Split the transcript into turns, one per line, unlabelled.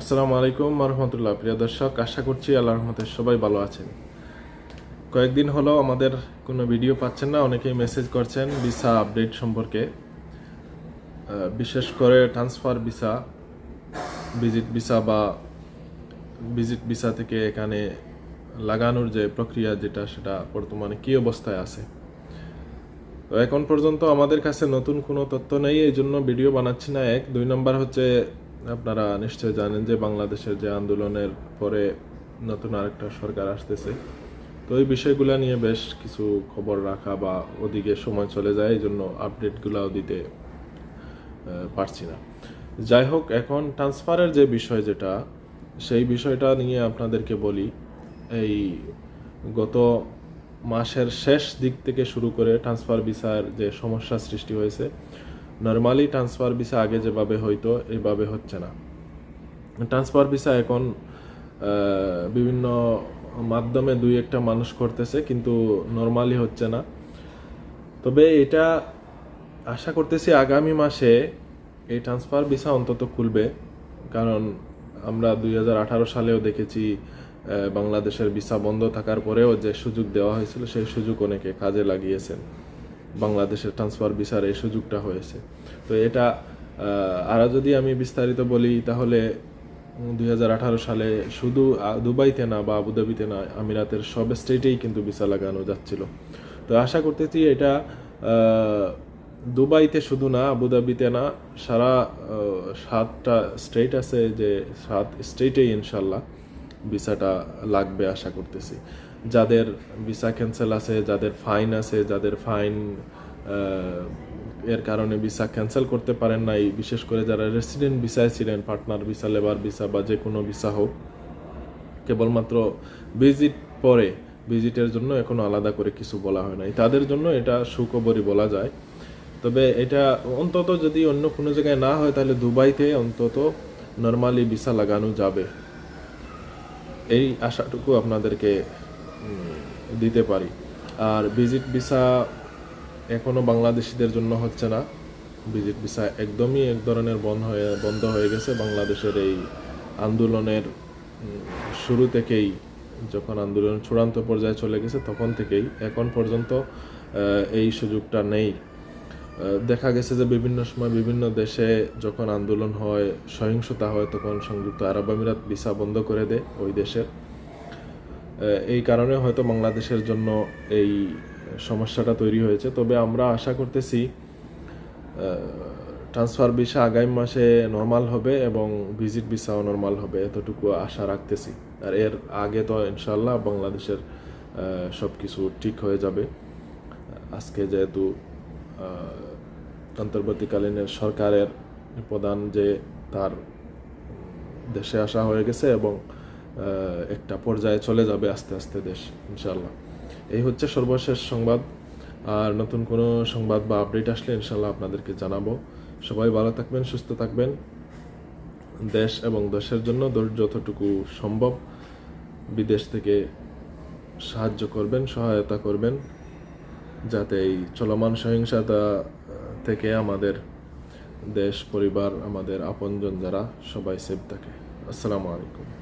আসসালামু আলাইকুম রহমতুল্লাহ। প্রিয় দর্শক, আশা করছি আল্লাহ রহমতে সবাই ভালো আছেন। কয়েকদিন হলো আমাদের কোনো ভিডিও পাচ্ছেন না, অনেকেই মেসেজ করছেন ভিসা আপডেট সম্পর্কে। বিশেষ করে ট্রান্সফার ভিসা ভিজিট ভিসা বা ভিজিট ভিসা থেকে এখানে লাগানোর যে প্রক্রিয়া যেটা, সেটা বর্তমানে কী অবস্থায় আছে। তো এখন পর্যন্ত আমাদের কাছে নতুন কোনো তথ্য নেই এই জন্য ভিডিও বানাচ্ছি না। এক, দুই নম্বর হচ্ছে আপনারা নিশ্চয় জানেন যে বাংলাদেশের যে আন্দোলনের পরে নতুন আরেকটা সরকার আসতেছে। তো এই বিষয়গুলো নিয়ে বেশ কিছু খবর রাখা বা ওদিকে সময় চলে যায় এই জন্য আপডেটগুলোও দিতে পারছি না। যাই হোক, এখন ট্রান্সফারের যে বিষয় যেটা, সেই বিষয়টা নিয়ে আপনাদেরকে বলি। এই গত মাসের শেষ দিক থেকে শুরু করে ট্রান্সফার ভিসার যে সমস্যা সৃষ্টি হয়েছে নর্মালি ট্রান্সফার ভিসা আগে যেভাবে হইতো, এভাবে হচ্ছে না। ট্রান্সফার ভিসা এখন বিভিন্ন মাধ্যমে দুই একটা মানুষ করতেছে, কিন্তু নর্মালি হচ্ছে না। তবে এটা আশা করতেছি আগামী মাসে এই ট্রান্সফার ভিসা অন্তত খুলবে, কারণ আমরা দুই হাজার আঠারো সালেও দেখেছি বাংলাদেশের ভিসা বন্ধ থাকার পরেও যে সুযোগ দেওয়া হয়েছিল, সেই সুযোগ অনেকে কাজে লাগিয়েছেন। বাংলাদেশের ট্রান্সফার ভিসার এই সুযোগটা হয়েছে। তো এটা আহ, আরও যদি আমি বিস্তারিত বলি তাহলে দুই হাজার আঠারো সালে শুধু দুবাইতে না বা আবুধাবিতে না আমিরাতের সব স্টেটেই কিন্তু ভিসা লাগানো যাচ্ছিল। তো আশা করতেছি এটা দুবাইতে শুধু না আবুধাবিতে না সারা সাতটা স্টেট আছে যে সাত স্টেটেই ইনশাল্লাহ ভিসাটা লাগবে আশা করতেছি। যাদের ভিসা ক্যান্সেল আছে, যাদের ফাইন আছে, যাদের ফাইন এর কারণে ভিসা ক্যান্সেল করতে পারেন নাই, বিশেষ করে যারা রেসিডেন্ট ভিসায় ছিলেন পার্টনার ভিসা লেবার ভিসা বা যে কোনো ভিসা হোক, কেবলমাত্র ভিজিট পরে ভিজিটের জন্য এখনও আলাদা করে কিছু বলা হয় নাই। তাদের জন্য এটা সুখবরই বলা যায়। তবে এটা অন্তত যদি অন্য কোনো জায়গায় না হয়, তাহলে দুবাইতে অন্তত নর্মালি ভিসা লাগানো যাবে। এই আশাটুকু আপনাদেরকে দিতে পারি। আর ভিজিট ভিসা এখনও বাংলাদেশিদের জন্য হচ্ছে না। ভিজিট ভিসা একদমই এক ধরনের বন্ধ হয়ে বন্ধ হয়ে গেছে বাংলাদেশের এই আন্দোলনের শুরু থেকেই। যখন আন্দোলন চূড়ান্ত পর্যায়ে চলে গেছে তখন থেকেই। এখন পর্যন্ত এই সুযোগটা নেই। দেখা গেছে যে বিভিন্ন সময় বিভিন্ন দেশে যখন আন্দোলন হয়, সহিংসতা হয়, তখন সংযুক্ত আরব আমিরাত ভিসা বন্ধ করে দেয় ওই দেশের। এই কারণে হয়তো বাংলাদেশের জন্য এই সমস্যাটা তৈরি হয়েছে। তবে আমরা আশা করতেছি ট্রান্সফার ভিসা আগামী মাসে নর্মাল হবে এবং ভিজিট ভিসাও নর্মাল হবে এতটুকু আশা রাখতেছি। আর এর আগে তো ইনশাল্লাহ বাংলাদেশের সব কিছু ঠিক হয়ে যাবে। আজকে যেহেতু আহ, অন্তর্বর্তীকালীন সরকারের প্রধান যে তার দেশে আসা হয়ে গেছে এবং একটা পর্যায়ে চলে যাবে আস্তে আস্তে দেশ ইনশাল্লাহ এই হচ্ছে সর্বশেষ সংবাদ। আর নতুন কোনো সংবাদ বা আপডেট আসলে ইনশাল্লাহ আপনাদেরকে জানাব। সবাই ভালো থাকবেন, সুস্থ থাকবেন। দেশ এবং দেশের জন্য যতটুকু সম্ভব বিদেশ থেকে সাহায্য করবেন, সহায়তা করবেন, যাতে এই চলমান সহিংসতা থেকে আমাদের দেশ, পরিবার, আমাদের আপনজন যারা, সবাই সেফ থাকে। আসসালামু আলাইকুম।